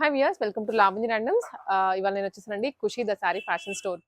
Hi మియర్స్ welcome to Lavanya randoms ఇవాళ నేను వచ్చేసానండి Khushi the sari fashion store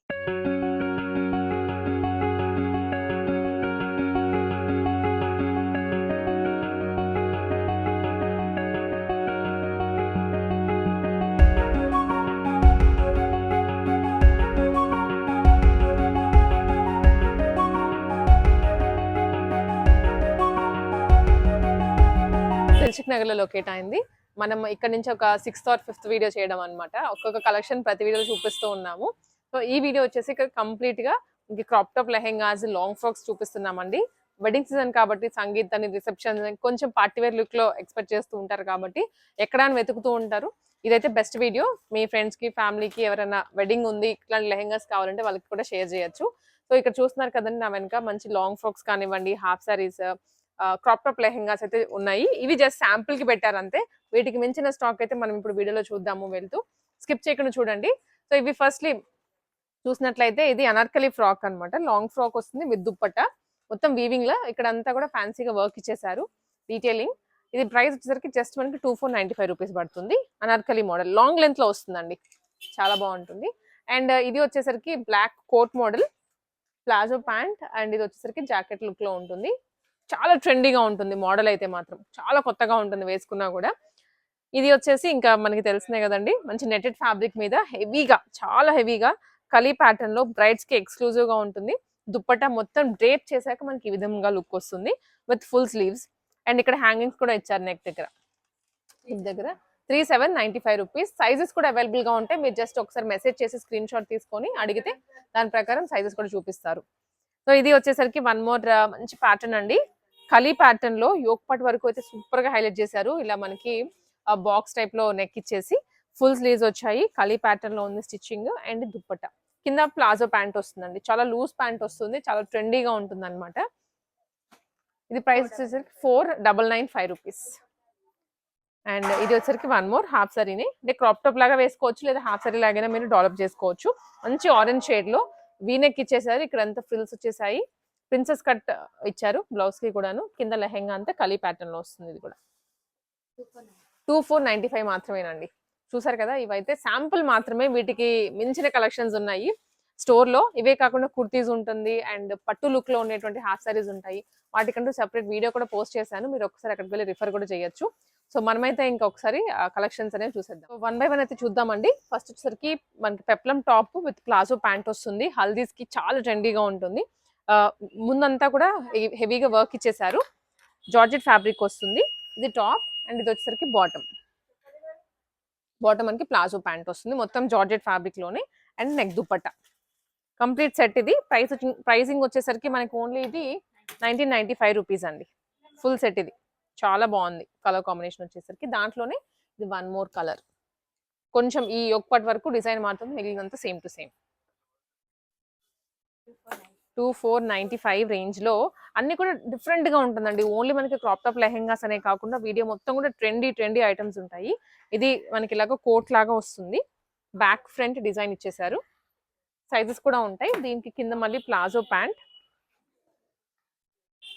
Dilsukh నగర్లో లొకేట్ అయింది. మనం ఇక్కడ నుంచి ఒక సిక్స్త్ ఆర్ ఫిఫ్త్ వీడియో చేయడం అనమాట ఒక్కొక్క కలెక్షన్ ప్రతి వీడియో చూపిస్తూ ఉన్నాము. సో ఈ వీడియో వచ్చేసి ఇక్కడ కంప్లీట్గా ఇంక crop top lehengas long frocks చూపిస్తున్నామండి. Wedding season కాబట్టి సంగీత్ అని రిసెప్షన్ కొంచెం పార్టీ వేర్ ఎక్స్పెక్ట్ చేస్తూ ఉంటారు కాబట్టి ఎక్కడ అని వెతుకుతూ ఉంటారు. ఇదైతే బెస్ట్ వీడియో మీ ఫ్రెండ్స్కి ఫ్యామిలీకి ఎవరైనా వెడ్డింగ్ ఉంది ఇట్లాంటి లెహెంగాస్ కావాలంటే వాళ్ళకి కూడా షేర్ చేయొచ్చు. సో ఇక్కడ చూస్తున్నారు కదండి నా వెనక మంచి లాంగ్ ఫ్రాక్స్ కానివ్వండి half saris crop top lehengas అయితే ఉన్నాయి. ఇవి జస్ట్ శాంపుల్కి పెట్టారు అంతే. వీటికి మించిన స్టాక్ అయితే మనం ఇప్పుడు వీడియోలో చూద్దాము వెళ్తూ. స్కిప్ చేయకుండా చూడండి. సో ఇవి ఫస్ట్లీ చూసినట్లయితే ఇది అనార్కలి ఫ్రాక్ అన్నమాట. లాంగ్ ఫ్రాక్ వస్తుంది విత్ దుప్పట మొత్తం వీవింగ్లో. ఇక్కడ అంతా కూడా ఫ్యాన్సీగా వర్క్ ఇచ్చేసారు డీటెయిలింగ్ ఇది ప్రైస్ వచ్చేసరికి జస్ట్ మనకి two four ninety five rupees పడుతుంది. అనార్కలి మోడల్ లాంగ్ లెంత్లో వస్తుందండి. చాలా బాగుంటుంది. అండ్ uh, ఇది వచ్చేసరికి black coat model palazzo pant and ఇది వచ్చేసరికి జాకెట్ లుక్లో ఉంటుంది. చాలా ట్రెండీగా ఉంటుంది మోడల్ అయితే మాత్రం. చాలా కొత్తగా ఉంటుంది వేసుకున్నా కూడా. ఇది వచ్చేసి ఇంకా మనకి తెలిసినాయి కదండి. మంచి నెటెడ్ ఫ్యాబ్రిక్ మీద హెవీగా చాలా హెవీగా కలీ ప్యాటర్న్లో బ్రైడ్స్కి ఎక్స్క్లూజివ్గా ఉంటుంది. దుప్పట్టా మొత్తం డ్రేప్ చేశాక మనకి ఈ విధంగా లుక్ వస్తుంది. విత్ ఫుల్ స్లీవ్స్ అండ్ ఇక్కడ హ్యాంగింగ్స్ కూడా ఇచ్చారు నెక్ దగ్గర. నెక్ దగ్గర three seven ninety five rupees sizes కూడా అవైలబుల్గా ఉంటాయి. మీరు జస్ట్ ఒకసారి మెసేజ్ చేసి స్క్రీన్ షాట్ తీసుకొని అడిగితే దాని ప్రకారం సైజెస్ కూడా చూపిస్తారు. సో ఇది వచ్చేసరికి వన్ మోర్ uh, మంచి ప్యాటర్న్ అండి. కలీ ప్యాటర్న్లో యోక్ పట్ వరకు అయితే సూపర్గా హైలైట్ చేశారు. ఇలా మనకి బాక్స్ టైప్లో నెక్ ఇచ్చేసి ఫుల్ స్లీవ్స్ వచ్చాయి. కలీ ప్యాటర్న్లో ఉంది స్టిచ్చింగ్ అండ్ దుప్పట కింద ప్లాజో ప్యాంట్ వస్తుందండి. చాలా లూజ్ ప్యాంట్ వస్తుంది. చాలా ట్రెండీగా ఉంటుంది అనమాట ఇది ప్రైస్ వచ్చేసరికి four double nine five rupees and ఇది వచ్చేసరికి వన్ మోర్ హాఫ్ సరీని అంటే క్రాప్ టాప్ లాగా వేసుకోవచ్చు లేదా హాఫ్ సారీ లాగానే మీరు డెవలప్ చేసుకోవచ్చు. మంచి ఆరెంజ్ షేడ్లో వీనెక్ ఇచ్చేసారు ఇక్కడ అంతా ఫ్రిల్స్ వచ్చేసాయి. ప్రిన్సెస్ కట్ ఇచ్చారు బ్లౌజ్కి కూడాను. కింద లెహెంగా అంతా కలీ ప్యాటర్న్లో వస్తుంది ఇది కూడా. టూ ఫోర్ నైంటీ ఫైవ్ మాత్రమేనండి. చూసారు కదా ఇవైతే శాంపుల్ మాత్రమే వీటికి మించిన కలెక్షన్స్ ఉన్నాయి. స్టోర్లో ఇవే కాకుండా కుర్తీస్ ఉంటుంది అండ్ పట్టు లుక్లో ఉండేటువంటి హాఫ్ సారీస్ ఉంటాయి. వాటికంటూ సెపరేట్ వీడియో కూడా పోస్ట్ చేశాను. మీరు ఒకసారి అక్కడికి వెళ్ళి రిఫర్ కూడా చేయొచ్చు. సో మనమైతే ఇంకొకసారి కలెక్షన్స్ అనేవి చూసేద్దాం. వన్ బై వన్ అయితే చూద్దామండి. ఫస్ట్ వచ్చేసరికి మనకి peplum top with palazzo pant వస్తుంది. హల్దీస్కి చాలా ట్రెండీగా ఉంటుంది. ముందంతా కూడా హెవీగా వర్క్ ఇచ్చేసారు జార్జెట్ ఫ్యాబ్రిక్ వస్తుంది. ఇది టాప్. అండ్ ఇది వచ్చేసరికి బాటమ్ బాటమ్ మనకి ప్లాజో ప్యాంట్ వస్తుంది. మొత్తం georgette ఫ్యాబ్రిక్లోనే and neck dupatta. Complete set ఇది. ప్రైస్ ప్రైసింగ్ వచ్చేసరికి మనకి ఓన్లీ ఇది నైన్టీన్ నైన్టీ ఫైవ్ రూపీస్ అండి. ఫుల్ సెట్ ఇది. చాలా బాగుంది. కలర్ కాంబినేషన్ వచ్చేసరికి దాంట్లోనే ఇది వన్ మోర్ కలర్ కొంచెం ఈ ఒక్కటి వరకు డిజైన్ మాత్రం మిగిలినంత same to same two four ninety five రేంజ్లో అన్ని కూడా డిఫరెంట్గా ఉంటుందండి. ఓన్లీ మనకి క్రాప్ టాప్ లెహెంగాస్ అనే కాకుండా వీడియో మొత్తం కూడా ట్రెండీ ట్రెండీ ఐటమ్స్ ఉంటాయి. ఇది మనకి ఇలాగ కోట్ లాగా వస్తుంది. బ్యాక్ ఫ్రంట్ డిజైన్ ఇచ్చేసారు సైజెస్ కూడా ఉంటాయి. దీనికి కింద మళ్ళీ ప్లాజో ప్యాంట్.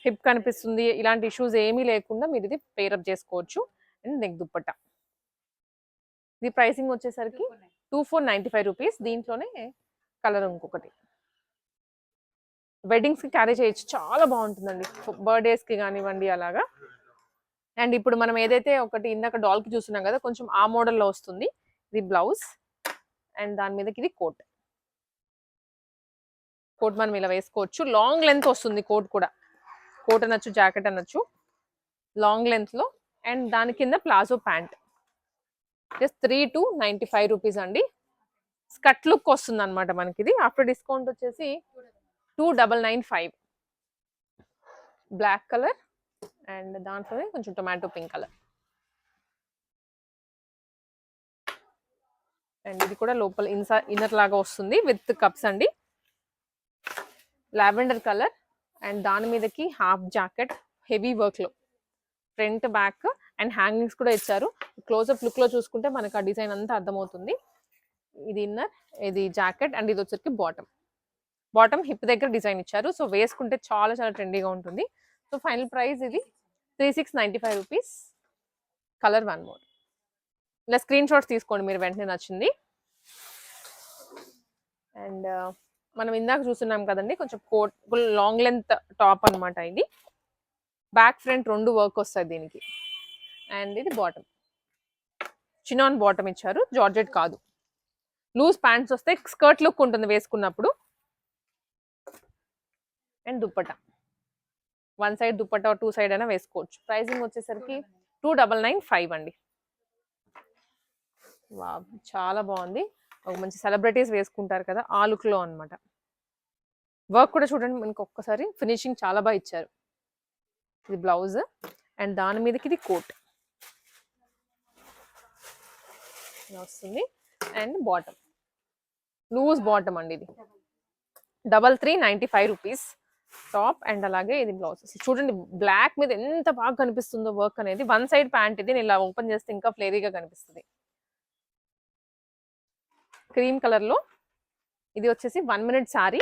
హిప్ కనిపిస్తుంది. ఇలాంటి ఇష్యూస్ ఏమీ లేకుండా మీరు ఇది పేరప్ చేసుకోవచ్చు. And neck dupatta. ఇది ప్రైసింగ్ వచ్చేసరికి two four ninety five rupees దీంట్లోనే కలర్ ఇంకొకటి. వెడ్డింగ్స్కి క్యారీ చేయొచ్చు. చాలా బాగుంటుందండి. బర్త్డేస్కి కానివ్వండి అలాగా. అండ్ ఇప్పుడు మనం ఏదైతే ఒకటి ఇందాక డాల్కి చూస్తున్నాం కదా కొంచెం ఆ మోడల్లో వస్తుంది. ఇది బ్లౌజ్ అండ్ దాని మీదకి ఇది కోట్ కోట్ మనం ఇలా వేసుకోవచ్చు. లాంగ్ లెంత్ వస్తుంది కోట్ కూడా. కోట్ అనొచ్చు జాకెట్ అనొచ్చు. లాంగ్ లెంత్లో అండ్ దాని కింద palazzo pant. Just three two ninety five rupees అండి. స్కట్ లుక్ వస్తుంది అనమాట మనకి ఇది ఆఫ్టర్ డిస్కౌంట్ వచ్చేసి two double nine five black colour and దాంట్లోనే కొంచెం టొమాటో పింక్ కలర్ అండ్ ఇది కూడా లోపల ఇన్సా ఇన్నర్ లాగా వస్తుంది విత్ కప్స్ అండి. లావెండర్ కలర్ అండ్ దాని మీదకి హాఫ్ జాకెట్ హెవీ వర్క్లో. ఫ్రంట్ బ్యాక్ అండ్ హ్యాంగింగ్స్ కూడా ఇచ్చారు. క్లోజప్ లుక్లో చూసుకుంటే మనకు ఆ డిజైన్ అంతా అర్థమవుతుంది. ఇది ఇన్నర్ ఇది జాకెట్ అండ్ ఇది వచ్చరికి బాటమ్ బాటమ్ హిప్ దగ్గర డిజైన్ ఇచ్చారు. సో వేసుకుంటే చాలా చాలా ట్రెండీగా ఉంటుంది. సో ఫైనల్ ప్రైస్ ఇది three six ninety five rupees. Colour one more. ఇలా స్క్రీన్ షాట్స్ తీసుకోండి మీరు వెంటనే నచ్చింది. అండ్ మనం ఇందాక చూస్తున్నాం కదండి కొంచెం coat full long length top అనమాట ఇది. బ్యాక్ ఫ్రంట్ రెండు వర్క్ వస్తాయి దీనికి. అండ్ ఇది బాటమ్. చినాన్ బాటమ్ ఇచ్చారు. జార్జెట్ కాదు. లూజ్ ప్యాంట్స్ వస్తే స్కర్ట్ లుక్ ఉంటుంది వేసుకున్నప్పుడు. And dupatta. One side dupatta two side అయినా వేసుకోవచ్చు. ప్రైసింగ్ వచ్చేసరికి టూ డబల్ నైన్ ఫైవ్ అండి. వా చాలా బాగుంది. ఒక మంచి సెలబ్రిటీస్ వేసుకుంటారు కదా ఆ లుక్లో అన్నమాట. వర్క్ కూడా చూడండి మనకి ఒక్కసారి ఫినిషింగ్ చాలా బాగా ఇచ్చారు. ఇది బ్లౌజ్ అండ్ దాని మీదకి ఇది కోట్. వస్తుంది. And bottom. లూజ్ బాటమ్ అండి ఇది. Double three ninety five rupees. Top and అలాగే ఇది బ్లౌజ్ చూడండి బ్లాక్ మీద ఎంత బాగా కనిపిస్తుందో వర్క్ అనేది. వన్ సైడ్ ప్యాంట్ ఇది నేను ఇలా ఓపెన్ చేస్తే ఇంకా ఫ్లేరీగా కనిపిస్తుంది. క్రీమ్ కలర్లో ఇది వచ్చేసి one minute sari.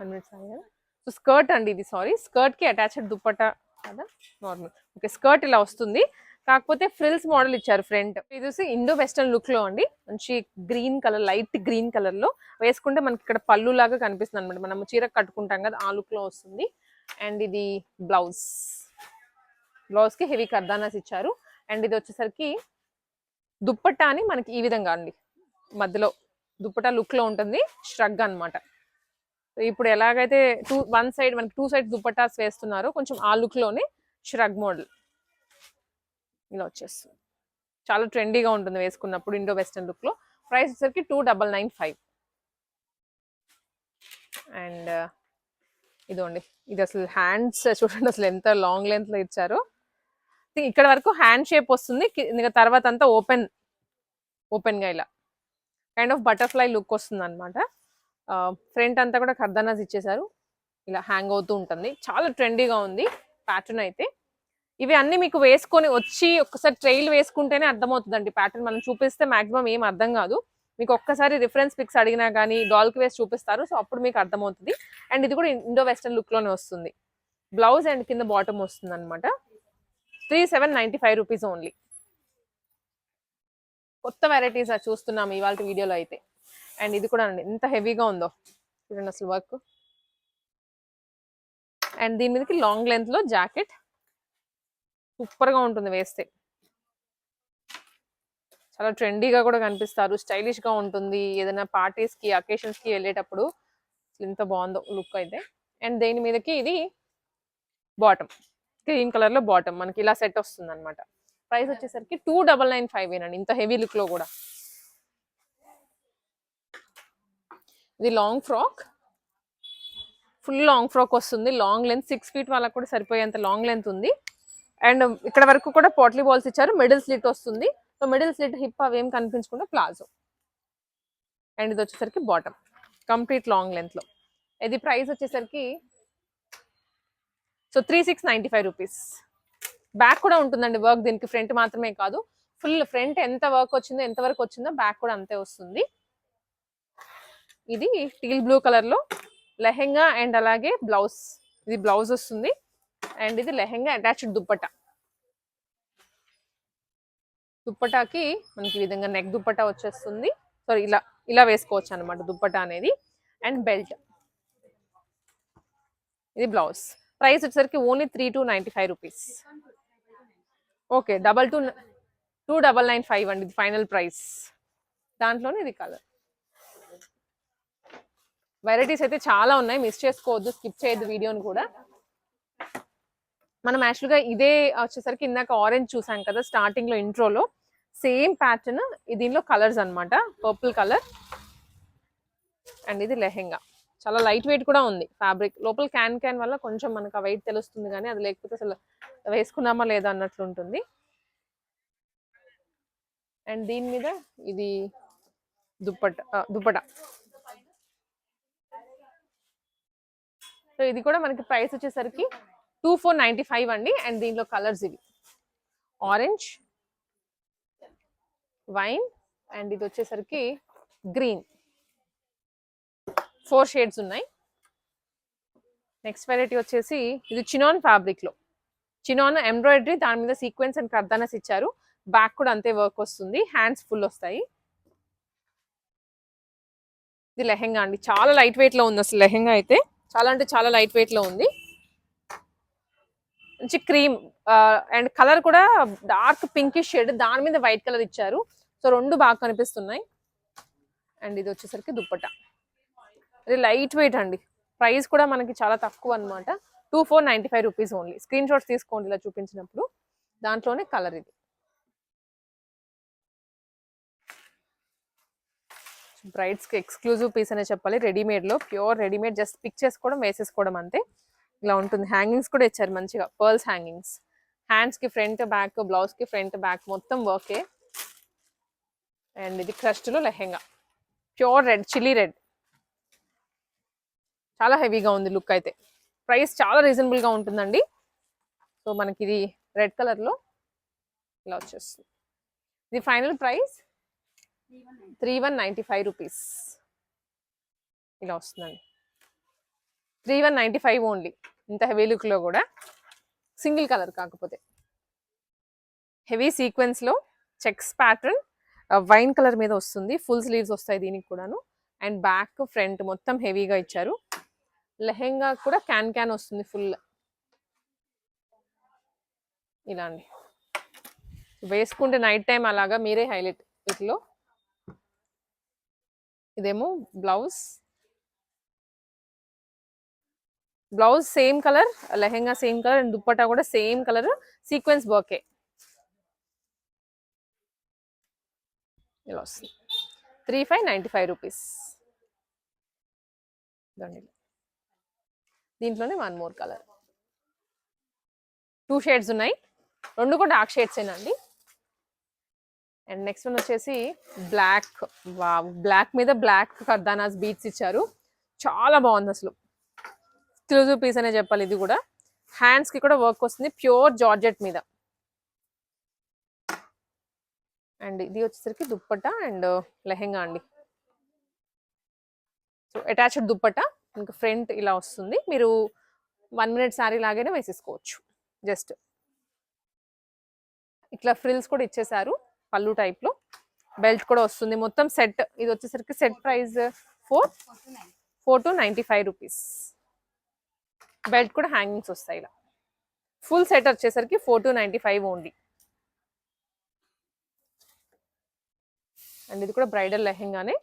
One minute sari కదా? సో స్కర్ట్ అండి ఇది సారీ. స్కర్ట్కి అటాచ్డ్ దుప్పట కదా? నార్మల్. ఓకే స్కర్ట్ ఇలా వస్తుంది. కాకపోతే ఫ్రిల్స్ మోడల్ ఇచ్చారు ఫ్రంట్. ఇది చూసి ఇండో వెస్టర్న్ లుక్లో అండి. మంచి గ్రీన్ కలర్ లైట్ గ్రీన్ కలర్లో వేసుకుంటే మనకి ఇక్కడ పళ్ళు లాగా కనిపిస్తుంది అనమాట మనం చీర కట్టుకుంటాం కదా ఆ లుక్లో వస్తుంది. అండ్ ఇది బ్లౌజ్. బ్లౌజ్కి హెవీ కర్దానాస్ ఇచ్చారు. అండ్ ఇది వచ్చేసరికి దుప్పట్టా అని మనకి ఈ విధంగా అండి. మధ్యలో దుప్పటా లుక్లో ఉంటుంది. ష్రగ్ అన్నమాట. ఇప్పుడు ఎలాగైతే టూ వన్ సైడ్ మనకి టూ సైడ్ దుప్పటాస్ వేస్తున్నారో కొంచెం ఆ లుక్లోనే ష్రగ్ మోడల్ ఇలా వచ్చేస్తుంది. చాలా ట్రెండీగా ఉంటుంది వేసుకున్నప్పుడు ఇండో వెస్టర్న్ లుక్లో ప్రైస్ వచ్చేసరికి two double nine five and ఇదండి ఇది అసలు హ్యాండ్స్ చూడండి అసలు ఎంత లాంగ్ లెంత్లో ఇచ్చారు. ఇక్కడ వరకు హ్యాండ్ షేప్ వస్తుంది. ఇంకా తర్వాత అంతా ఓపెన్ ఓపెన్గా ఇలా. కైండ్ ఆఫ్ బటర్ఫ్లై లుక్ వస్తుంది అనమాట ఫ్రంట్ అంతా కూడా కర్దనాస్ ఇచ్చేసారు. ఇలా హ్యాంగ్ అవుతూ ఉంటుంది. చాలా ట్రెండీగా ఉంది. ప్యాటర్న్ అయితే. ఇవి అన్ని మీకు వేసుకొని వచ్చి ఒక్కసారి ట్రైల్ వేసుకుంటేనే అర్థమవుతుందండి. ప్యాటర్న్ మనం చూపిస్తే మాక్సిమం ఏం అర్థం కాదు. మీకు ఒక్కసారి రిఫరెన్స్ పిక్స్ అడిగినా కానీ డాల్కి వేసి చూపిస్తారు. సో అప్పుడు మీకు అర్థమవుతుంది. అండ్ ఇది కూడా ఇండో వెస్టర్న్ లుక్లోనే వస్తుంది. బ్లౌజ్ అండ్ కింద బాటమ్ వస్తుంది అనమాట three seven ninety five rupees only కొత్త వెరైటీస్ చూస్తున్నాం ఇవాళ వీడియోలో అయితే. అండ్ ఇది కూడా అండి. ఎంత హెవీగా ఉందో. చూడండి అసలు వర్క్ అండ్ దీని మీదకి లాంగ్ లెంత్లో జాకెట్ సూపర్గా ఉంటుంది వేస్తే. చాలా ట్రెండీగా కూడా కనిపిస్తారు. స్టైలిష్గా ఉంటుంది. ఏదైనా పార్టీస్కి అకేషన్స్కి వెళ్ళేటప్పుడు ఎంత బాగుందో లుక్ అయితే. అండ్ దేని మీదకి? ఇది బాటమ్. గ్రీన్ కలర్లో బాటమ్. మనకి ఇలా సెట్ వస్తుంది అనమాట ప్రైస్ వచ్చేసరికి టూ డబల్ నైన్ ఫైవ్ ఏనండి. ఇంత హెవీ లుక్లో కూడా. ఇది long frock. Full long frock వస్తుంది. లాంగ్ లెంత్ సిక్స్ ఫీట్ వాళ్ళకి కూడా సరిపోయేంత లాంగ్ లెంత్ ఉంది. అండ్ ఇక్కడ వరకు కూడా పోట్లీ బాల్స్ ఇచ్చారు. మిడిల్ స్లిట్ వస్తుంది. సో మిడిల్ స్లిట్ హిప్ అవేం కనిపించకుండా ప్లాజో. అండ్ ఇది వచ్చేసరికి బాటమ్. కంప్లీట్ లాంగ్ లెంత్లో ఇది ప్రైస్ వచ్చేసరికి so three six ninety five rupees. Back కూడా ఉంటుందండి వర్క్ దీనికి. ఫ్రంట్ మాత్రమే కాదు. ఫుల్ ఫ్రంట్ ఎంత వర్క్ వచ్చిందో ఎంత వరకు వచ్చిందో బ్యాక్ కూడా అంతే వస్తుంది. ఇది టీల్ బ్లూ కలర్లో లెహెంగా అండ్ అలాగే బ్లౌజ్. ఇది బ్లౌజ్ వస్తుంది. అండ్ ఇది లెహెంగా అటాచ్డ్ దుప్పట. దుప్పటాకి మనకి ఈ విధంగా నెక్ దుప్పట వచ్చేస్తుంది. సారీ ఇలా ఇలా వేసుకోవచ్చు అనమాట దుప్పట అనేది. అండ్ బెల్ట్ ఇది బ్లౌజ్ ప్రైస్ వచ్చేసరికి only three two ninety five rupees okay double two two double nine five అండి ఇది ఫైనల్ ప్రైస్ దాంట్లోనే ఇది కలర్ వెరైటీస్ అయితే చాలా ఉన్నాయి మిస్ చేసుకోవద్దు స్కిప్ చేయొద్దు వీడియోని కూడా. మనం యాక్చువల్గా ఇదే వచ్చేసరికి ఇందాక ఆరెంజ్ చూసాం కదా స్టార్టింగ్లో ఇంట్రోలో సేమ్ ప్యాటర్న్ దీనిలో కలర్స్ అనమాట పర్పుల్ కలర్ అండ్ ఇది లెహెంగా. చాలా లైట్ వెయిట్ కూడా ఉంది ఫ్యాబ్రిక్ లోపల క్యాన్ క్యాన్ వల్ల కొంచెం మనకు ఆ వెయిట్ తెలుస్తుంది కానీ అది లేకపోతే అసలు వేసుకున్నామా లేదా అన్నట్లు ఉంటుంది. అండ్ దీని మీద ఇది దుప్పట దుప్పట సో ఇది కూడా మనకి ప్రైస్ వచ్చేసరికి టూ ఫోర్ నైంటీ ఫైవ్ అండి అండ్ దీనిలో కలర్స్ ఇవి. ఆరెంజ్ వైన్ అండ్ ఇది వచ్చేసరికి గ్రీన్. ఫోర్ షేడ్స్ ఉన్నాయి. నెక్స్ట్ వెరైటీ వచ్చేసి ఇది చినాన్ ఫ్యాబ్రిక్లో చినాన్ ఎంబ్రాయిడరీ దాని మీద సీక్వెన్స్ అండ్ కర్దానస్ ఇచ్చారు. బ్యాక్ కూడా అంతే వర్క్ వస్తుంది. హ్యాండ్స్ ఫుల్ వస్తాయి. ఇది లెహెంగా అండి. చాలా లైట్ వెయిట్లో ఉంది అసలు లెహెంగా అయితే. చాలా అంటే చాలా లైట్ వెయిట్లో ఉంది. మంచి క్రీమ్ అండ్ కలర్ కూడా డార్క్ పింకిష్ షేడ్ దాని మీద వైట్ కలర్ ఇచ్చారు. సో రెండు బాగా కనిపిస్తున్నాయి. అండ్ ఇది వచ్చేసరికి దుప్పట. అది లైట్ వెయిట్ అండి. ప్రైస్ కూడా మనకి చాలా తక్కువ అన్నమాట. Two four ninety five rupees only. Screen shots తీసుకోండి ఇలా చూపించినప్పుడు. దాంట్లోనే కలర్ ఇది. బ్రైడ్స్కి ఎక్స్క్లూజివ్ పీస్ అనే చెప్పాలి. రెడీమేడ్లో. ప్యూర్ రెడీమేడ్ జస్ట్ పిక్ చేసుకోవడం వేసేసుకోవడం అంతే. ఇలా ఉంటుంది. హ్యాంగింగ్స్ కూడా ఇచ్చారు మంచిగా. పర్ల్స్ హ్యాంగింగ్స్ హ్యాండ్స్కి ఫ్రంట్ బ్యాక్ బ్లౌజ్కి ఫ్రంట్ బ్యాక్ మొత్తం వర్కే అండ్ ఇది క్రస్ట్లో lehenga. Pure red chilli red చాలా హెవీగా ఉంది లుక్ అయితే. ప్రైస్ చాలా రీజనబుల్గా ఉంటుందండి. సో మనకి ఇది రెడ్ కలర్లో ఇలా వచ్చేస్తుంది. ఇది final price three one ninety five rupees ఇలా వస్తుందండి. Three one ninety five only ఇంత హెవీ లుక్లో కూడా సింగిల్ కలర్ కాకపోతే. హెవీ సీక్వెన్స్లో చెక్స్ ప్యాటర్న్ వైన్ కలర్ మీద వస్తుంది. ఫుల్ స్లీవ్స్ వస్తాయి దీనికి కూడాను. అండ్ బ్యాక్ ఫ్రంట్ మొత్తం హెవీగా ఇచ్చారు. లెహెంగా కూడా క్యాన్ క్యాన్ వస్తుంది ఫుల్. ఇలా అండి. వేసుకుంటే నైట్ టైం అలాగా మీరే హైలైట్ వీటిలో ఇదేమో blouse. Blouse same colour lehenga same colour and dupatta కూడా సేమ్ కలర్ సీక్వెన్స్ వర్కే. ఇలా వస్తుంది. Three five ninety five rupees. దీంట్లోనే one more colour. Two shades ఉన్నాయి. రెండు కూడా డార్క్ షేడ్స్ ఏనండి అండ్? నెక్స్ట్ వన్ వచ్చేసి బ్లాక్. బ్లాక్ మీద బ్లాక్ కర్దానాస్ బీట్స్ ఇచ్చారు. చాలా బాగుంది అసలు. ఎక్స్క్లూజివ్ పీస్ అనే చెప్పాలి ఇది కూడా. హ్యాండ్స్కి కూడా వర్క్ వస్తుంది. ప్యూర్ జార్జెట్ మీద. అండ్ ఇది వచ్చేసరికి దుప్పట అండ్ లెహెంగా అండి. So attached dupatta. ఇంకా ఫ్రంట్ ఇలా వస్తుంది. మీరు వన్ మినిట్ శారీ లాగానే వేసేసుకోవచ్చు. జస్ట్ ఇట్లా ఫ్రిల్స్ కూడా ఇచ్చేసారు పళ్ళు టైప్లో బెల్ట్ కూడా వస్తుంది. మొత్తం సెట్ ఇది వచ్చేసరికి set price four four two ninety five rupees belt కూడా హ్యాంగింగ్స్ వస్తాయి ఇలా. ఫుల్ సెట్ వచ్చేసరికి four two ninety five only. And ఇది కూడా బ్రైడల్ లెహెంగానే.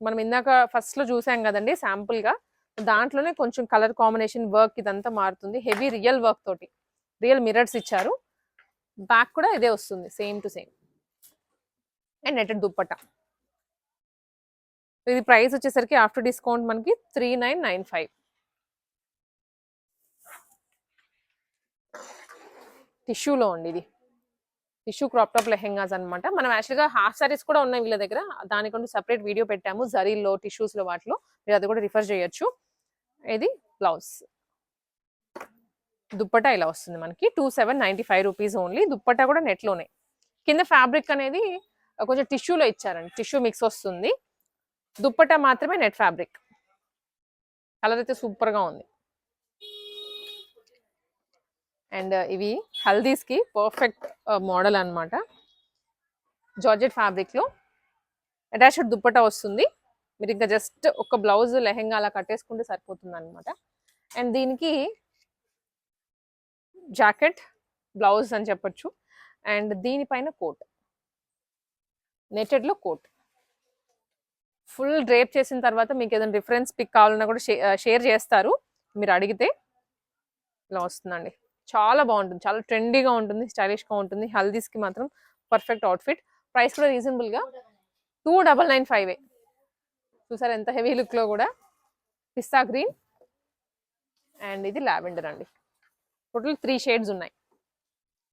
మనం ఇందాక ఫస్ట్లో చూసాం కదండి శాంపుల్గా దాంట్లోనే కొంచెం కలర్ కాంబినేషన్ వర్క్ ఇదంతా మారుతుంది. హెవీ రియల్ వర్క్ తోటి. రియల్ మిరర్స్ ఇచ్చారు. బ్యాక్ కూడా ఇదే వస్తుంది same to same and netted dupatta ఇది ప్రైస్ వచ్చేసరికి ఆఫ్టర్ డిస్కౌంట్ మనకి త్రీ నైన్ నైన్ ఫైవ్ టిష్యూలో ఉంది ఇది. టిష్యూ క్రాప్ టాప్ లెహెంగాస్ అన్నమాట. మనం యాక్చువల్గా హాఫ్ సారీస్ కూడా ఉన్నాయి వీళ్ళ దగ్గర. దానికంటూ సెపరేట్ వీడియో పెట్టాము. జరీల్లో టిష్యూస్లో వాటిలో. మీరు అది కూడా రిఫర్ చేయొచ్చు. ఇది బ్లౌజ్ దుప్పటా ఇలా వస్తుంది మనకి. Two seven ninety five rupees only dupatta కూడా నెట్లోనే కింద ఫ్యాబ్రిక్ అనేది కొంచెం టిష్యూలో ఇచ్చారండి. టిష్యూ మిక్స్ వస్తుంది. దుప్పటా మాత్రమే నెట్ ఫ్యాబ్రిక్ కలర్ అయితే సూపర్గా ఉంది. అండ్ uh, ఇవి హల్దీస్కి పర్ఫెక్ట్ మోడల్ uh, అనమాట జార్జెట్ ఫ్యాబ్రిక్లో. అటాచ్డ్ దుప్పటా వస్తుంది. మీరు ఇంకా జస్ట్ ఒక బ్లౌజ్ లెహెంగా అలా కట్టేసుకుంటే సరిపోతుంది అనమాట అండ్ దీనికి జాకెట్ బ్లౌజ్ అని చెప్పొచ్చు. అండ్ దీనిపైన కోట్. నెటెడ్లో కోట్. ఫుల్ డ్రేప్ చేసిన తర్వాత మీకు ఏదైనా రిఫరెన్స్ పిక్ కావాలన్నా కూడా uh, షేర్ చేస్తారు. మీరు అడిగితే ఇలా వస్తుందండి. చాలా బాగుంటుంది. చాలా ట్రెండీగా ఉంటుంది స్టైలిష్గా ఉంటుంది. హల్దీస్కి మాత్రం పర్ఫెక్ట్ అవుట్ఫిట్ ప్రైస్ కూడా రీజనబుల్గా టూ డబల్ నైన్ ఫైవ్ చూసారు ఎంత హెవీ లుక్లో కూడా? పిస్తా గ్రీన్ అండ్ ఇది లావెండర్ అండి. టోటల్ త్రీ షేడ్స్ ఉన్నాయి.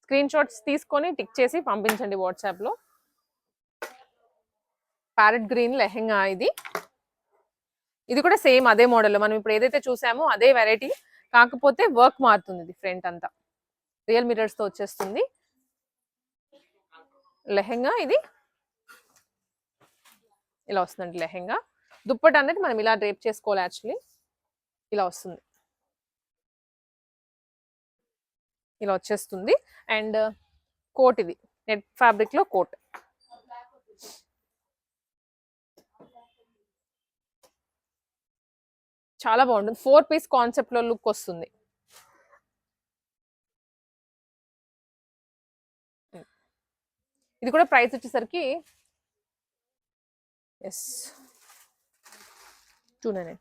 స్క్రీన్ షాట్స్ తీసుకొని టిక్ చేసి పంపించండి వాట్సాప్లో ప్యారెట్ గ్రీన్ లెహెంగా ఇది. ఇది కూడా సేమ్ అదే మోడల్ మనం ఇప్పుడు ఏదైతే చూసామో అదే వెరైటీ కాకపోతే వర్క్ మారుతుంది ఇది ఫ్రంట్ అంతా. రియల్ మిరర్స్తో వచ్చేస్తుంది. లెహెంగా ఇది. ఇలా వస్తుందండి లెహెంగా. దుప్పట అనేది మనం ఇలా డ్రేప్ చేసుకోవాలి యాక్చువల్లీ. ఇలా వస్తుంది. ఇలా వచ్చేస్తుంది. అండ్ కోట్ ఇది. నెట్ ఫ్యాబ్రిక్లో కోట్. చాలా బాగుంటుంది. ఫోర్ పీస్ కాన్సెప్ట్లో లుక్ వస్తుంది. ఇది కూడా ప్రైస్ వచ్చేసరికి yes two nine nine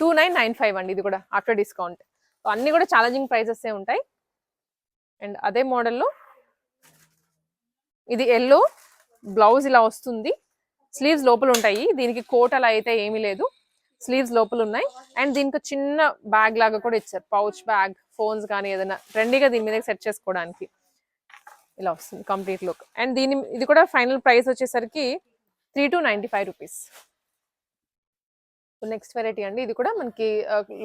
two nine nine five అండి ఇది కూడా ఆఫ్టర్ డిస్కౌంట్ అన్ని కూడా ఛాలెంజింగ్ ప్రైసెస్ ఉంటాయి. అండ్ అదే మోడల్లో ఇది ఎల్లో బ్లౌజ్ ఇలా వస్తుంది. స్లీవ్స్ లోపల ఉంటాయి. దీనికి కోట్ అలా అయితే ఏమీ లేదు. స్లీవ్స్ లోపల ఉన్నాయి అండ్ దీనికి చిన్న బ్యాగ్ లాగా కూడా ఇచ్చారు. పౌచ్ బ్యాగ్ ఫోన్స్ కానీ ఏదైనా ట్రెండీగా దీని మీద సెట్ చేసుకోవడానికి. ఇలా వస్తుంది కంప్లీట్ లుక్ అండ్ దీని ఇది కూడా ఫైనల్ ప్రైస్ వచ్చేసరికి three two ninety five rupees next variety అండి. ఇది కూడా మనకి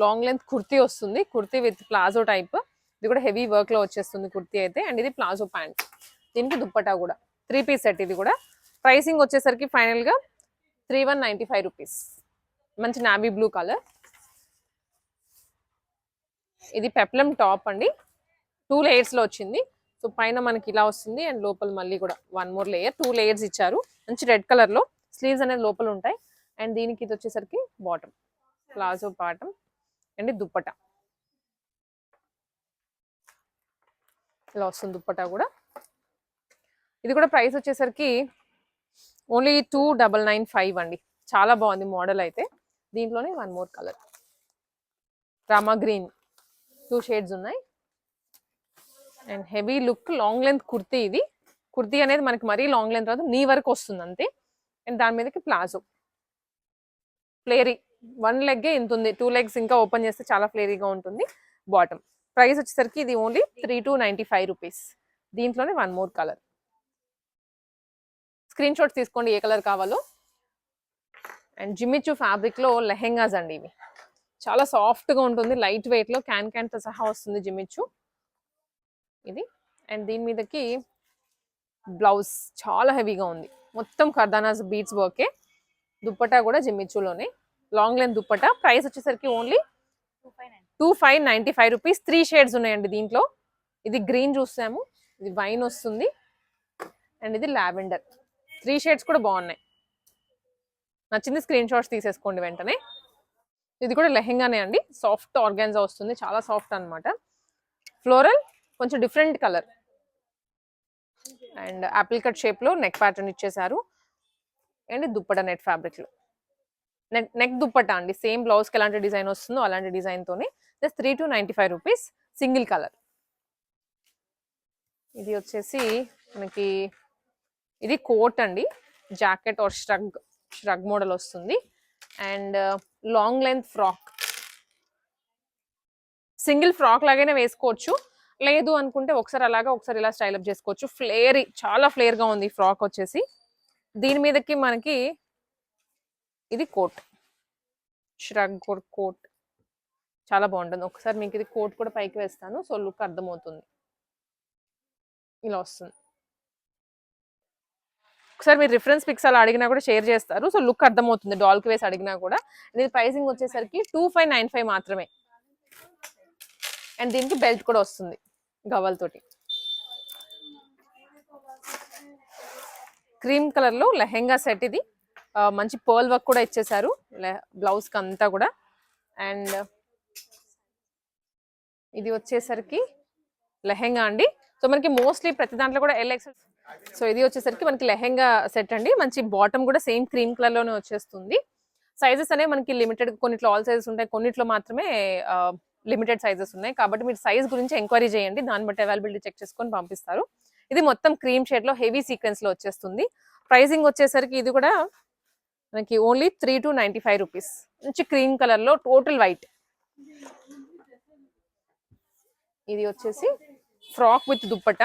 లాంగ్ లెంత్ కుర్తీ వస్తుంది. Kurti with palazzo type. ఇది కూడా హెవీ వర్క్లో వచ్చేస్తుంది కుర్తీ అయితే. అండ్ ఇది ప్లాజో ప్యాంట్. దీనికి దుప్పటా కూడా. త్రీ పీస్ సెట్ ఇది కూడా. ప్రైసింగ్ వచ్చేసరికి ఫైనల్గా three one ninety five rupees మంచి నావీ బ్లూ కలర్ ఇది పెప్లం టాప్ అండి. టూ లేయర్స్లో వచ్చింది. సో పైన మనకి ఇలా వస్తుంది అండ్ లోపల మళ్ళీ కూడా one more layer two layers ఇచ్చారు. మంచి రెడ్ కలర్లో. స్లీవ్స్ అనేది లోపల ఉంటాయి. అండ్ దీనికి ఇది వచ్చేసరికి bottom palazzo bottom and dupatta. ఇలా వస్తుంది దుప్పట కూడా. ఇది కూడా ప్రైస్ వచ్చేసరికి only two double nine five అండి. చాలా బాగుంది మోడల్ అయితే. దీంట్లోనే one more colour. Rama green. Two shades ఉన్నాయి. And heavy look long length kurti ఇది. కుర్తీ అనేది మనకి మరీ లాంగ్ లెంత్ రాదు నీ వరకు వస్తుంది అంతే. అండ్ దాని మీదకి ప్లాజో. ఫ్లేరీ వన్ లెగ్గే ఇంత ఉంది. టూ లెగ్స్ ఇంకా ఓపెన్ చేస్తే చాలా ఫ్లేరీగా ఉంటుంది. బాటమ్ ప్రైస్ వచ్చేసరికి ఇది only three two ninety five rupees దీంట్లోనే one more colour screen shot తీసుకోండి ఏ కలర్ కావాలో. అండ్ జిమ్మిచ్చు ఫ్యాబ్రిక్లో లెహెంగాస్ అండి ఇవి. చాలా సాఫ్ట్గా ఉంటుంది. లైట్ వెయిట్లో క్యాన్ క్యాన్తో సహా వస్తుంది జిమ్మిచ్చు ఇది. అండ్ దీని మీదకి బ్లౌజ్ చాలా హెవీగా ఉంది. మొత్తం కర్దానాస్ బీట్స్ వర్కే. దుప్పటా కూడా జిమ్మిచ్చులోనే లాంగ్ లెంత్ దుప్పటా. ప్రైస్ వచ్చేసరికి only two five ninety five rupees. Three shades ఉన్నాయండి దీంట్లో. ఇది గ్రీన్ చూసాము. ఇది వైన్ వస్తుంది. అండ్ ఇది లావెండర్. త్రీ షేడ్స్ కూడా బాగున్నాయి. నచ్చింది స్క్రీన్ షాట్స్ తీసేసుకోండి వెంటనే. ఇది కూడా లెహెంగానే అండి. సాఫ్ట్ ఆర్గాన్జా వస్తుంది. చాలా సాఫ్ట్ అన్నమాట. ఫ్లోరల్ కొంచెం different colour and apple cut షేప్లో నెక్ ప్యాటర్న్ ఇచ్చేసారు అండ్ దుప్పట నెట్ ఫ్యాబ్రిక్లో నెక్ నెక్ దుప్పట అండి. సేమ్ బ్లౌజ్కి ఎలాంటి డిజైన్ వస్తుందో అలాంటి డిజైన్తోనే just three two ninety five rupees single colour ఇది వచ్చేసి మనకి ఇది కోట్ అండి. జాకెట్ ఆర్ స్ట్రగ్ ష్రగ్ మోడల్ వస్తుంది. And long length frock single frock లాగానే వేసుకోవచ్చు. లేదు అనుకుంటే ఒకసారి అలాగా ఒకసారి ఇలా స్టైల్ అప్ చేసుకోవచ్చు. ఫ్లేర్ చాలా ఫ్లేర్గా ఉంది ఫ్రాక్ వచ్చేసి. దీని మీదకి మనకి ఇది కోట్. Shrug coat. చాలా బాగుంటుంది. ఒకసారి మీకు ఇది కోట్ కూడా పైకి వేస్తాను. సో లుక్ అర్థమవుతుంది. ఇలా వస్తుంది. ఒకసారి మీరు రిఫరెన్స్ పిక్స్ అలా అడిగినా కూడా షేర్ చేస్తారు. సో లుక్ అర్థమవుతుంది. డాల్కి వేసి అడిగినా కూడా. ఇది ప్రైసింగ్ వచ్చేసరికి టూ ఫైవ్ నైన్ ఫైవ్ మాత్రమే. అండ్ దీనికి బెల్ట్ కూడా వస్తుంది. గవ్వలతోటి క్రీమ్ కలర్లో లెహెంగా సెట్ ఇది. మంచి పర్ల్ వర్క్ కూడా ఇచ్చేసారు. బ్లౌజ్కి అంతా కూడా. అండ్ ఇది వచ్చేసరికి లెహెంగా అండి. సో మనకి మోస్ట్లీ ప్రతి దాంట్లో కూడా ఎల్ఎక్సెల్ సో ఇది వచ్చేసరికి మనకి లెహెంగా సెట్ అండి. మంచి బాటమ్ కూడా సేమ్ క్రీమ్ కలర్లోనే వచ్చేస్తుంది. సైజెస్ అనేవి మనకి లిమిటెడ్ కొన్నిట్లో ఆల్ సైజెస్ ఉంటాయి. కొన్నిట్లో మాత్రమే లిమిటెడ్ సైజెస్ ఉన్నాయి. కాబట్టి మీరు సైజ్ గురించి ఎంక్వైరీ చేయండి. దాన్ని బట్టి అవైలబిలిటీ చెక్ చేసుకొని పంపిస్తారు. ఇది మొత్తం క్రీమ్ షేడ్లో హెవీ సీక్వెన్స్లో వచ్చేస్తుంది. ప్రైసింగ్ వచ్చేసరికి ఇది కూడా మనకి only three two ninety five rupees. మంచి క్రీమ్ కలర్లో టోటల్ వైట్. ఇది వచ్చేసి ఫ్రాక్ విత్ దుప్పట.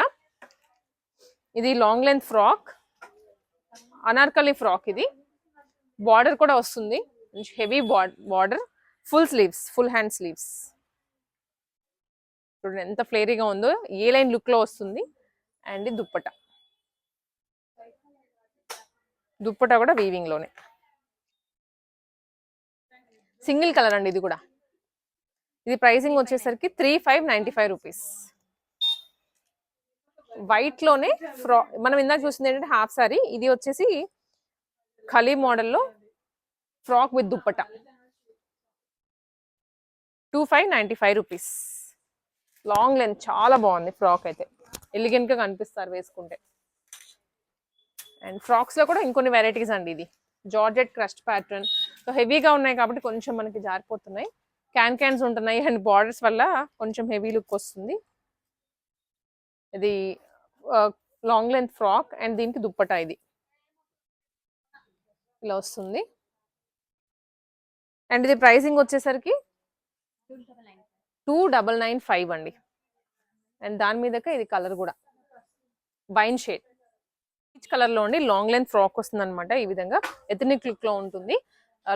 ఇది long length frock anarkali frock ఇది. బార్డర్ కూడా వస్తుంది. మంచి heavy border full sleeves full hand sleeves చూడండి ఎంత ఫ్లేరీగా ఉందో. ఏ లైన్ లుక్లో వస్తుంది. అండ్ దుప్పట. దుప్పట కూడా వీవింగ్లోనే సింగిల్ కలర్ అండి ఇది కూడా. ఇది ప్రైసింగ్ వచ్చేసరికి three five ninety five rupees వైట్లోనే ఫ్రా మనం ఇందాక చూసింది ఏంటంటే హాఫ్ సారీ ఇది వచ్చేసి ఖలీ మోడల్లో frock with dupatta. Two five ninety five rupees long length చాలా బాగుంది ఫ్రాక్ అయితే. ఎలిగెంట్గా కనిపిస్తారు వేసుకుంటే. అండ్ ఫ్రాక్స్లో కూడా ఇంకొన్ని వెరైటీస్ అండి ఇది. జార్జెట్ క్రస్ట్ ప్యాటర్న్ సో హెవీగా ఉన్నాయి కాబట్టి కొంచెం మనకి జారిపోతున్నాయి. క్యాన్ క్యాన్స్ ఉంటున్నాయి. అండ్ బార్డర్స్ వల్ల కొంచెం హెవీ లుక్ వస్తుంది. ఇది లాంగ్ లెంత్ ఫ్రాక్ అండ్ దీనికి దుప్పటా ఇది. ఇలా వస్తుంది. అండ్ ఇది ప్రైసింగ్ వచ్చేసరికి టూ డబల్ నైన్ ఫైవ్ అండి. అండ్ దాని మీదకే ఇది కలర్ కూడా. వైన్ షేడ్ పీచ్ కలర్లో ఉండి లాంగ్ లెంత్ ఫ్రాక్ వస్తుంది అనమాట ఈ విధంగా. ఎథనిక్ లుక్లో ఉంటుంది.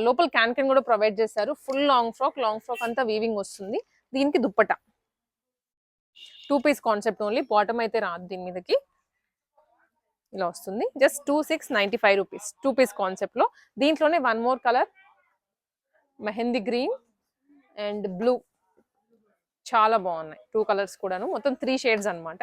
లోపల క్యాన్ కూడా ప్రొవైడ్ చేశారు. Full long frock long frock అంతా వీవింగ్ వస్తుంది. దీనికి dupatta. Two piece concept only bottom అయితే రాదు దీని మీదకి. ఇలా వస్తుంది. Just two six ninety five rupees. Two piece కాన్సెప్ట్లో దీంట్లోనే one more colour mehndi green and blue. చాలా బాగున్నాయి. టూ కలర్స్ కూడాను. మొత్తం త్రీ షేడ్స్ అనమాట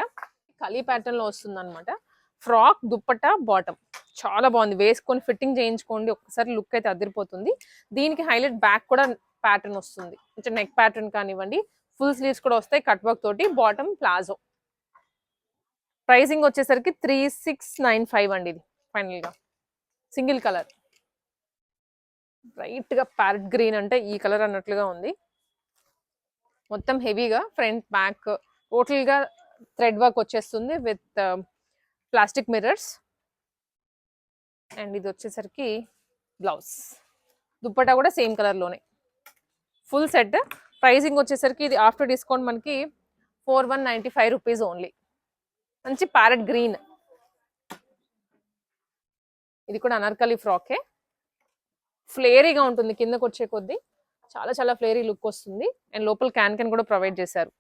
కలీ ప్యాటర్న్లో వస్తుందన్నమాట. వస్తుంది అనమాట ఫ్రాక్ దుప్పట బాటమ్ చాలా బాగుంది. వేసుకొని ఫిట్టింగ్ చేయించుకోండి. ఒక్కసారి లుక్ అయితే అదిరిపోతుంది. దీనికి హైలైట్ బ్యాక్ కూడా ప్యాటర్న్ వస్తుంది. అంటే నెక్ ప్యాటర్న్ కానివ్వండి ఫుల్ స్లీవ్స్ కూడా వస్తాయి కట్ వర్క్ తోటి. Bottom palazzo. ప్రైసింగ్ వచ్చేసరికి త్రీ సిక్స్ నైన్ ఫైవ్ అండి ఇది ఫైనల్గా. Single colour. బ్రైట్గా ప్యారెట్ గ్రీన్ అంటే ఈ కలర్ అన్నట్లుగా ఉంది. మొత్తం హెవీగా ఫ్రంట్ బ్యాక్ టోటల్గా థ్రెడ్ వర్క్ వచ్చేస్తుంది విత్ ప్లాస్టిక్ మిర్రర్స్. అండ్ ఇది వచ్చేసరికి బ్లౌజ్. దుప్పటా కూడా సేమ్ కలర్లోనే. ఫుల్ సెట్ ప్రైసింగ్ వచ్చేసరికి ఇది ఆఫ్టర్ డిస్కౌంట్ మనకి four one ninety five rupees only. మంచి ప్యారెట్ గ్రీన్. ఇది కూడా అనార్కలి ఫ్రాకే. ఫ్లేరీగా ఉంటుంది కిందకు వచ్చే కొద్దీ. చాలా చాలా ఫ్లేరీ లుక్ వస్తుంది. అండ్ లోపల క్యాన్ క్యాన్ కూడా ప్రొవైడ్ చేశారు.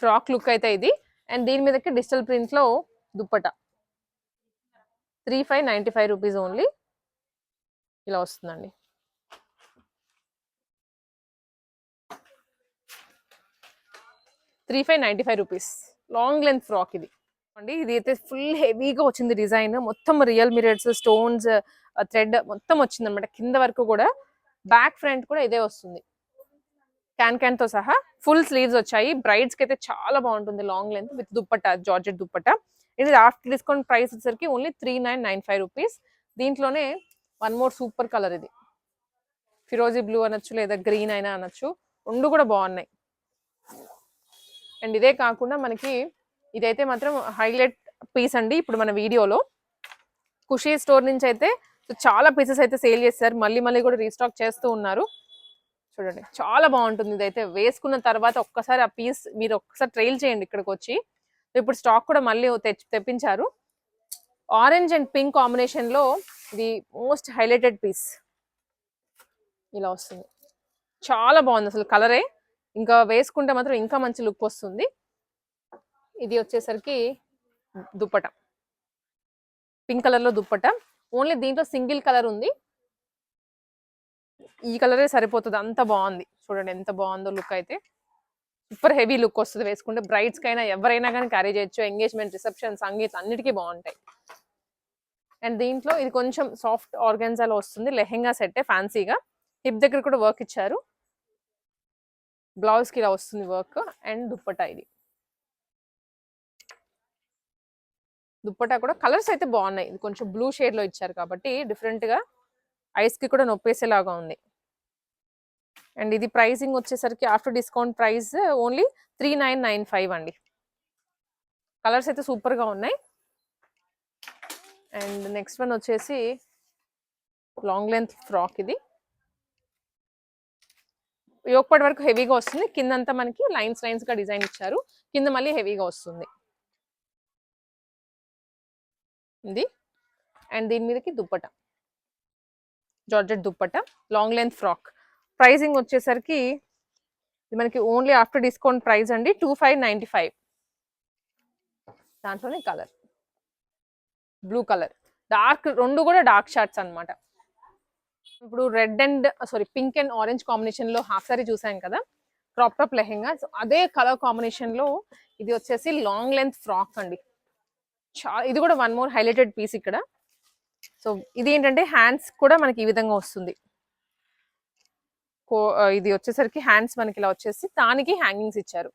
ఫ్రాక్ లుక్ అయితే ఇది. అండ్ దీని మీదకి డిజిటల్ ప్రింట్లో dupatta. Three five ninety five rupees only. ఇలా వస్తుందండి. Three five ninety five rupees. Long length frock ఇది. అండి ఇది అయితే ఫుల్ హెవీగా వచ్చింది డిజైన్ మొత్తం రియల్ మిరర్స్ స్టోన్స్ థ్రెడ్ మొత్తం వచ్చింది అనమాట కింద వరకు కూడా బ్యాక్ ఫ్రంట్ కూడా ఇదే వస్తుంది. క్యాన్ క్యాన్తో సహా ఫుల్ స్లీవ్స్ వచ్చాయి. బ్రైడ్స్కి అయితే చాలా బాగుంటుంది long length with dupatta georgette dupatta ఇది ఆఫ్టర్ డిస్కౌంట్ ప్రైస్ వచ్చేసరికి only three nine nine five rupees. దీంట్లోనే వన్ మోర్ సూపర్ కలర్ ఇది. ఫిరోజీ బ్లూ అనొచ్చు లేదా గ్రీన్ అయినా అనొచ్చు. రెండు కూడా బాగున్నాయి. అండ్ ఇదే కాకుండా మనకి ఇదైతే మాత్రం హైలైట్ పీస్ అండి ఇప్పుడు మన వీడియోలో. ఖుషీ స్టోర్ నుంచి అయితే చాలా పీసెస్ అయితే సేల్ చేస్తారు మళ్ళీ మళ్ళీ కూడా రీస్టాక్ చేస్తూ ఉన్నారు. చూడండి చాలా బాగుంటుంది ఇదైతే. వేసుకున్న తర్వాత ఒక్కసారి ఆ పీస్ మీరు ఒక్కసారి ట్రైల్ చేయండి ఇక్కడికి వచ్చి. ఇప్పుడు స్టాక్ కూడా మళ్ళీ తెచ్చి తెప్పించారు. ఆరెంజ్ అండ్ పింక్ కాంబినేషన్లో ఇది మోస్ట్ హైలైటెడ్ పీస్. ఇలా వస్తుంది. చాలా బాగుంది అసలు కలరే. ఇంకా వేసుకుంటే మాత్రం ఇంకా మంచి లుక్ వస్తుంది. ఇది వచ్చేసరికి దుప్పట. పింక్ కలర్లో దుప్పట. ఓన్లీ దీంట్లో సింగిల్ కలర్ ఉంది. ఈ కలరే సరిపోతుంది. అంత బాగుంది. చూడండి ఎంత బాగుందో లుక్ అయితే. సూపర్ హెవీ లుక్ వస్తుంది వేసుకుంటే. బ్రైడ్స్ అయినా ఎవరైనా కానీ క్యారీ చేయొచ్చు. ఎంగేజ్మెంట్ రిసెప్షన్ సంగీత్ అన్నిటికీ బాగుంటాయి. అండ్ దీంట్లో ఇది కొంచెం సాఫ్ట్ ఆర్గాన్జాలో వస్తుంది. లెహెంగా సెట్ ఫ్యాన్సీగా. హిప్ దగ్గర కూడా వర్క్ ఇచ్చారు. బ్లౌజ్కి ఇలా వస్తుంది వర్క్ అండ్ దుప్పటా ఇది. దుప్పటా కూడా కలర్స్ అయితే బాగున్నాయి. ఇది కొంచెం బ్లూ షేడ్లో ఇచ్చారు కాబట్టి డిఫరెంట్గా ఐస్కి కూడా నొప్పేసేలాగా ఉంది. అండ్ ఇది ప్రైసింగ్ వచ్చేసరికి after discount price only three nine nine five అండి. కలర్స్ అయితే సూపర్గా ఉన్నాయి. అండ్ నెక్స్ట్ వన్ వచ్చేసి లాంగ్ లెంత్ ఫ్రాక్ ఇది. యోగపడి వరకు హెవీగా వస్తుంది. కిందంతా మనకి లైన్స్ లైన్స్గా డిజైన్ ఇచ్చారు. కింద మళ్ళీ హెవీగా వస్తుంది. ఇది అండ్ దీని మీదకి dupatta. Georgette dupatta. Long length frock pricing వచ్చేసరికి ఇది మనకి ఓన్లీ ఆఫ్టర్ డిస్కౌంట్ ప్రైస్ అండి. టూ ఫైవ్ నైంటీ ఫైవ్ దాంట్లోనే కలర్ బ్లూ కలర్ డార్క్ రెండు కూడా డార్క్ షార్ట్స్ అన్నమాట. ఇప్పుడు red and sorry pink and orange కాంబినేషన్లో హాఫ్ సారీ చూసాం కదా క్రాప్ టాప్ లెహెంగా. అదే కలర్ కాంబినేషన్లో ఇది వచ్చేసి లాంగ్ లెంత్ ఫ్రాక్ అండి. ఇది కూడా వన్ మోర్ హైలైటెడ్ పీస్ ఇక్కడ. సో ఇది ఏంటంటే హ్యాండ్స్ కూడా మనకి ఈ విధంగా వస్తుంది. కో- ఇది వచ్చేసరికి హ్యాండ్స్ మనకి ఇలా వచ్చేసి దానికి హ్యాంగింగ్స్ ఇచ్చారు.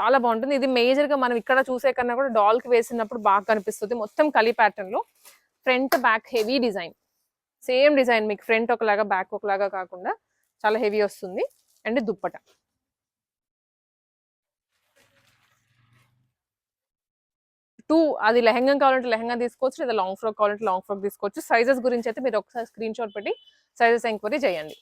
చాలా బాగుంటుంది. ఇది మేజర్గా మనం ఇక్కడ చూసే కన్నా కూడా డాల్కి వేసినప్పుడు బాగా కనిపిస్తుంది. మొత్తం కలి ప్యాటర్న్లో front back heavy design. Same design మీకు ఫ్రంట్ ఒకలాగా బ్యాక్ ఒకలాగా కాకుండా చాలా హెవీ వస్తుంది. అండ్ దుప్పట. టూ అది లెహంగా కావాలంటే లెహంగా తీసుకోవచ్చు లేదా లాంగ్ ఫ్రాక్ కావాలంటే లాంగ్ ఫ్రాక్ తీసుకోవచ్చు. సైజెస్ గురించి అయితే మీరు ఒకసారి స్క్రీన్ షాట్ పెట్టి సైజెస్ ఎంక్వైరీ చేయండి.